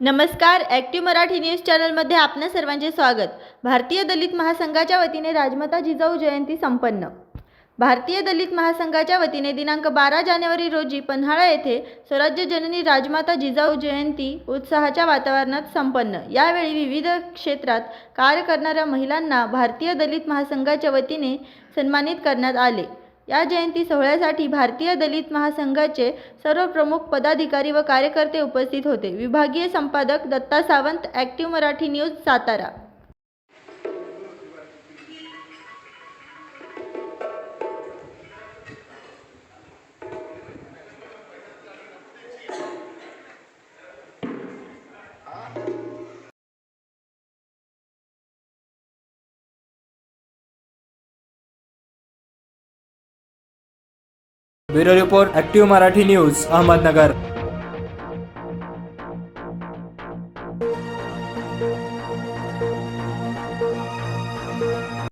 नमस्कार active Marathi news चॅनलमध्ये आपल्या सर्वांचे स्वागत. भारतीय दलित महासंघाच्या वतीने राजमाता जिजाऊ जयंती संपन्न. भारतीय दलित महासंघाच्या वतीने दिनांक बारा जानेवारी रोजी पन्हाळा येथे स्वराज्य जननी राजमाता जिजाऊ जयंती उत्साहाच्या वातावरणात संपन्न. यावेळी विविध क्षेत्रात कार्य करणाऱ्या महिलांना भारतीय दलित महासंघाच्या वतीने सन्मानित करण्यात आले. या जयंती सोहळ्यासाठी भारतीय दलित महासंघाचे सर्व प्रमुख पदाधिकारी व कार्यकर्ते उपस्थित होते. विभागीय संपादक Datta Sawant active Marathi news Satara. Bureau report active Marathi news Ahmednagar.